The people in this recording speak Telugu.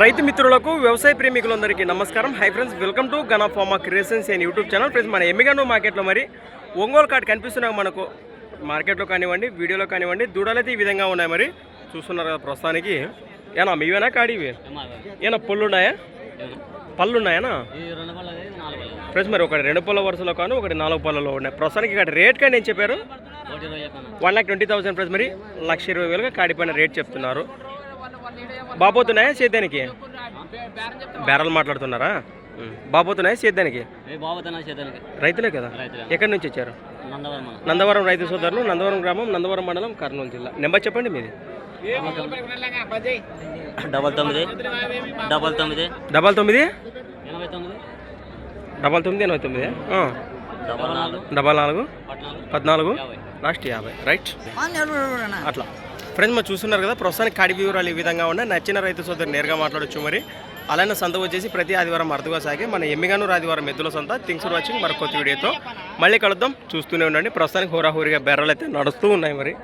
రైతు మిత్రులకు వ్యవసాయ ప్రేమికులందరికీ నమస్కారం. Hi friends welcome to Gana farmer creations and YouTube channel friends మన ఎమ్మిగను మార్కెట్లో మరి ఒంగోలు కార్డ్ కనిపిస్తున్నాయి మనకు మార్కెట్లో కానివ్వండి వీడియోలో కానివ్వండి దూడలైతే ఈ విధంగా ఉన్నాయి మరి. చూస్తున్నారు కదా ప్రస్తుతానికి. ఏనా మీవేనా కాడివి ఏనా పళ్ళు ఉన్నాయా పళ్ళు ఉన్నాయనా ఫ్రెండ్స్ మరి ఒకటి రెండు పళ్ళ వరుసలో కాను ఒకటి నాలుగు పళ్ళలో ఉన్నాయి. ప్రస్తుతానికి ఇక్కడ రేట్ కానీ ఏం చెప్పారు? One lakh twenty thousand friends మరి లక్ష ఇరవై వేలుగా కాడిపోయిన రేట్ చెప్తున్నారు. బాబోతున్నాయా సేద్యానికి బేరాలు మాట్లాడుతున్నారా. బాబోతున్నాయా సేద్యానికి ఏ బాబుతున్నా చేతానికి రైతులే కదా? ఎక్కడి నుంచి వచ్చారు? నందవరం రైతు సోదరులు నందవరం గ్రామం నందవరం మండలం కర్నూలు జిల్లా. నెంబర్ చెప్పండి మీది. డబల్ తొమ్మిది. డబల్ తొమ్మిది. డబల్ తొమ్మిది? ఎనభై తొమ్మిది. డబల్ తొమ్మిది ఎనభై తొమ్మిది. డబల్ నాలుగు. డబల్ నాలుగు? పద్నాలుగు. లాస్ట్ యాభై. రైట్. అట్లా. ఫ్రెండ్స్ మరి చూస్తున్నారు కదా ప్రస్తుతానికి కాడి వివరాలు ఈ విధంగా ఉన్నాయి. నచ్చిన రైతు సోదరు నేరుగా మాట్లాడొచ్చు మరి. అలానే సంత వచ్చేసి ప్రతి ఆదివారం అర్థగా సాగే మన ఎమ్మిగానూరు ఆదివారం ఎద్దుల సంత. థింగ్స్ వాచింగ్ మరొక కొత్త వీడియోతో మళ్ళీ కలుద్దాం. చూస్తూనే ఉండండి. ప్రస్తుతానికి హోరాహోరీగా బెర్రలు అయితే నడుస్తూ ఉన్నాయి మరి.